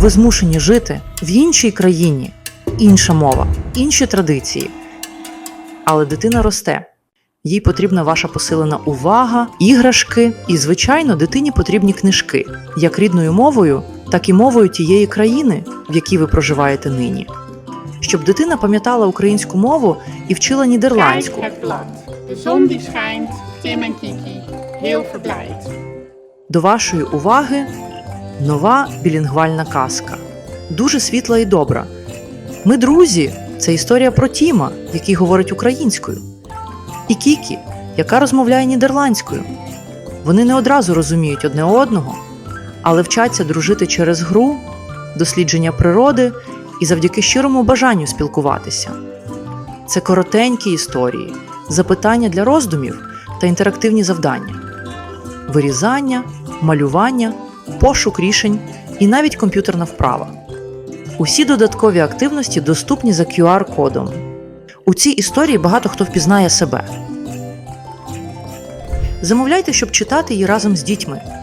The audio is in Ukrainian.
ви змушені жити в іншій країні, інша мова, інші традиції. Але дитина росте. Їй потрібна ваша посилена увага, іграшки, і, звичайно, дитині потрібні книжки як рідною мовою, так і мовою тієї країни, в якій ви проживаєте нині. Щоб дитина пам'ятала українську мову і вчила нідерландську. До вашої уваги нова білінгвальна казка. Дуже світла і добра. Ми друзі. Це історія про Тіма, який говорить українською, і Кікі, яка розмовляє нідерландською. Вони не одразу розуміють одне одного, але вчаться дружити через гру, дослідження природи і завдяки щирому бажанню спілкуватися. Це коротенькі історії, запитання для роздумів та інтерактивні завдання вирізання, малювання, пошук рішень і навіть комп'ютерна вправа. Усі додаткові активності доступні за QR-кодом. У цій історії багато хто впізнає себе. Замовляйте, щоб читати її разом з дітьми.